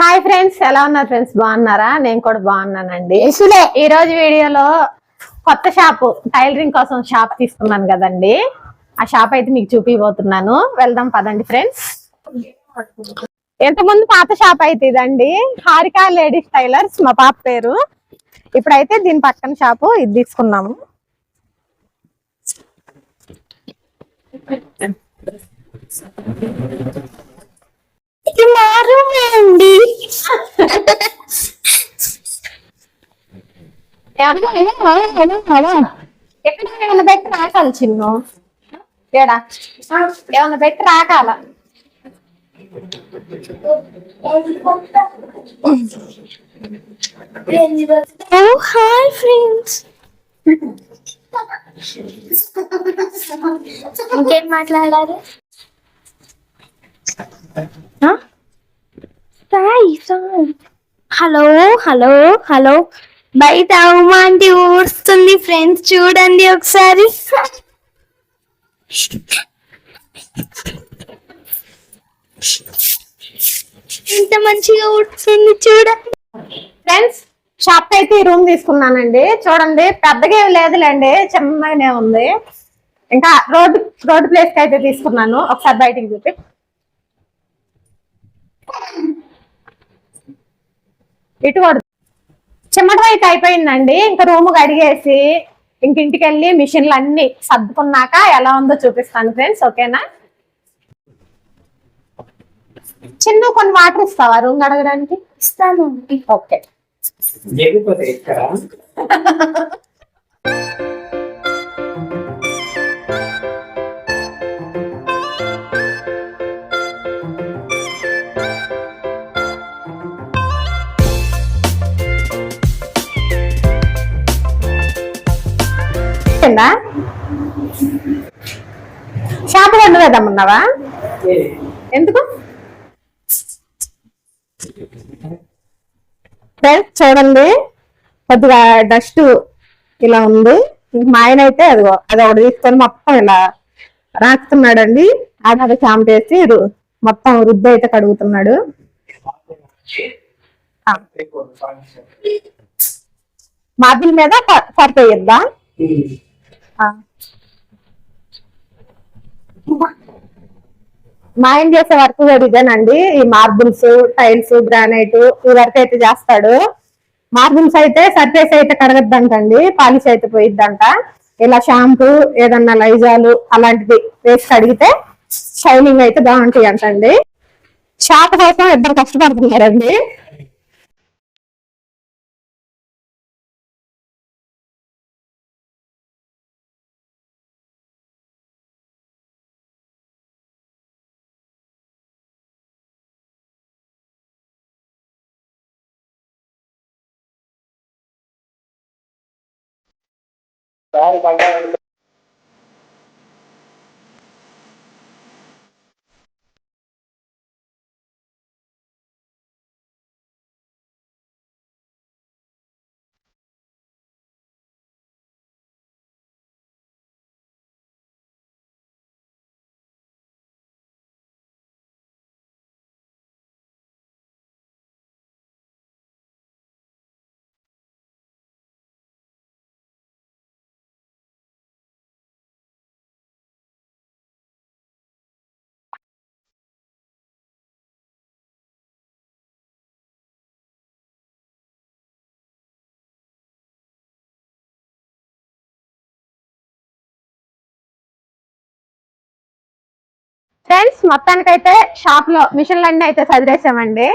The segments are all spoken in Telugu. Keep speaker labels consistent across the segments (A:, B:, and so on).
A: హాయ్ ఫ్రెండ్స్ ఎలా ఉన్నారు ఫ్రెండ్స్? బాగున్నారా? నేను కూడా బాగున్నానండి. ఈ రోజు వీడియోలో కొత్త షాప్ టైలరింగ్ కోసం షాప్ తీసుకున్నాను కదండి. ఆ షాప్ అయితే మీకు చూపిపోతున్నాను. వెళ్దాం పదండి ఫ్రెండ్స్. ఎంతమంది పాత షాప్ అయితే ఇదండి. హారిక లేడీస్ టైలర్స్ మా పాప పేరు. ఇప్పుడైతే దీని పక్కన షాపు ఇది తీసుకున్నాము.
B: ఇది మారుమే అండి
A: ఎక్కడ ఏమైనా పెట్టి రాకాలి చిన్ను? ఏడా? ఏమైనా పెట్టి రాకాల?
B: ఓ హాయ్ ఫ్రెండ్స్ ఇంకేం మాట్లాడారు? సాయి హలో హలో హలో బయట అవమాంటి ఊడుస్తుంది ఫ్రెండ్స్ చూడండి ఒకసారి ఎంత మంచిగా ఊడుతుంది చూడండి.
A: ఫ్రెండ్స్ షాప్ అయితే ఈ రూమ్ తీసుకున్నానండి. చూడండి పెద్దగా ఏం లేదులేండి చిన్నగానే ఉంది. ఇంకా రోడ్ రోడ్ ప్లేస్కి అయితే తీసుకున్నాను. ఒకసారి బయటికి చూపి. ఇటు అయితే అయిపోయిందండి. ఇంకా రూమ్ కడిగేసి ఇంక ఇంటికి వెళ్ళి మిషన్లు అన్ని సర్దుకున్నాక ఎలా ఉందో చూపిస్తాను ఫ్రెండ్స్ ఓకేనా? చిన్న కొన్ని వాటర్ ఇస్తావా రూమ్ కడగడానికి?
B: ఇస్తాను.
A: ఓకే. కింద షాప్ కొండ వేద్దామన్నావా ఎందుకు? చూడండి కొద్దిగా డస్ట్ ఇలా ఉంది. ఇంక మా ఆయన అయితే అదిగో అది ఒకటి తీసుకొని మొత్తం ఇలా రాస్తున్నాడండి. అది అది చాంపేసి రు- మొత్తం రుద్ది అయితే కడుగుతున్నాడు. మార్బుల్ మీద సరిపోయిద్దా మా ఆయన చేసే వర్క్ కూడా ఇదేనండి. ఈ మార్బుల్స్ టైల్స్ గ్రానైట్ ఈ వర్క్ అయితే చేస్తాడు. మార్బుల్స్ అయితే సర్ఫేస్ అయితే కడగద్దంటండి. పాలిష్ అయితే పోయిద్దంట. ఇలా షాంపూ ఏదన్నా లైజాలు అలాంటివి వేసి కడిగితే షైనింగ్ అయితే బాగుంటాయి అంటండి షాప్ కోసం ఇద్దరు కష్టపడుతున్నారండి. Tahu. ఫ్రెండ్స్ మొత్తానికైతే షాప్లో మిషన్లు అన్ని అయితే చదివేసామండి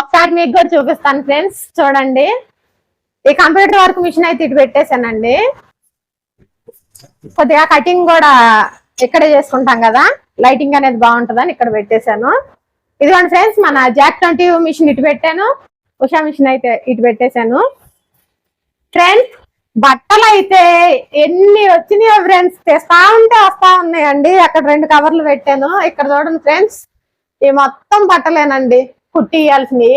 A: ఒకసారి మీకు కూడా చూపిస్తాను ఫ్రెండ్స్ చూడండి. ఈ కంప్యూటర్ వర్క్ మిషన్ అయితే ఇటు పెట్టేశానండి. కొద్దిగా కటింగ్ కూడా ఇక్కడే చేసుకుంటాం కదా. లైటింగ్ అనేది బాగుంటుందని ఇక్కడ పెట్టేశాను. ఇదిగోండి ఫ్రెండ్స్ మన జాక్ ట్వంటీ మిషన్ ఇటు పెట్టాను. ఉషా మిషన్ అయితే ఇటు పెట్టేశాను. ఫ్రెండ్స్ బట్టలు అయితే ఎన్ని వచ్చినాయో ఫ్రెండ్స్ తెస్తా ఉంటే వస్తా ఉన్నాయండి. అక్కడ రెండు కవర్లు పెట్టాను. ఇక్కడ చూడండి ఫ్రెండ్స్ ఈ మొత్తం బట్టలేనండి. కుట్టి ఇవ్వాల్సినవి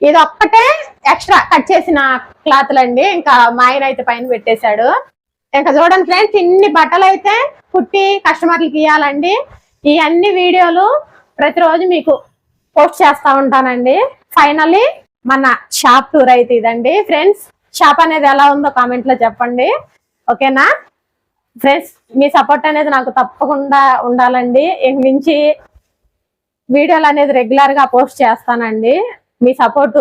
A: ఇది ఒక్కటే ఎక్స్ట్రా కట్ చేసిన క్లాత్లు అండి ఇంకా మా ఆయన అయితే పైన పెట్టేశాడు. ఇంకా చూడండి ఫ్రెండ్స్ ఇన్ని బట్టలు అయితే కుట్టి కస్టమర్లకి ఇవ్వాలండి ఈ అన్ని వీడియోలు ప్రతిరోజు మీకు పోస్ట్ చేస్తా ఉంటానండి. ఫైనలీ మన షాప్ టూర్ అయితే ఇదండి. ఫ్రెండ్స్ షాప్ అనేది ఎలా ఉందో కామెంట్లో చెప్పండి. ఓకేనా? ఫ్రెండ్స్ మీ సపోర్ట్ అనేది నాకు తప్పకుండా ఉండాలండి. ఇక నుంచి వీడియోలు అనేది రెగ్యులర్గా పోస్ట్ చేస్తానండి. మీ సపోర్ట్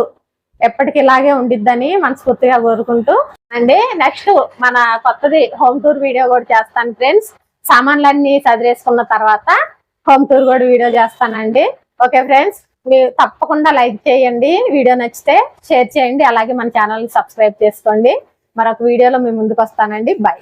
A: ఎప్పటికి ఇలాగే ఉండిద్దని మనస్ఫూర్తిగా కోరుకుంటూ. అండి నెక్స్ట్ మన కొత్తది హోమ్ టూర్ వీడియో కూడా చేస్తాను ఫ్రెండ్స్ సామాన్లన్నీ సదిరేసుకున్న తర్వాత హోమ్ టూర్ కూడా వీడియో చేస్తానండి. ఓకే ఫ్రెండ్స్ తప్పకుండా లైక్ చేయండి. వీడియో నచ్చితే షేర్ చేయండి. అలాగే మన ఛానల్ సబ్స్క్రైబ్ చేసుకోండి. మరొక వీడియోలో మేము ముందుకు వస్తానండి. బాయ్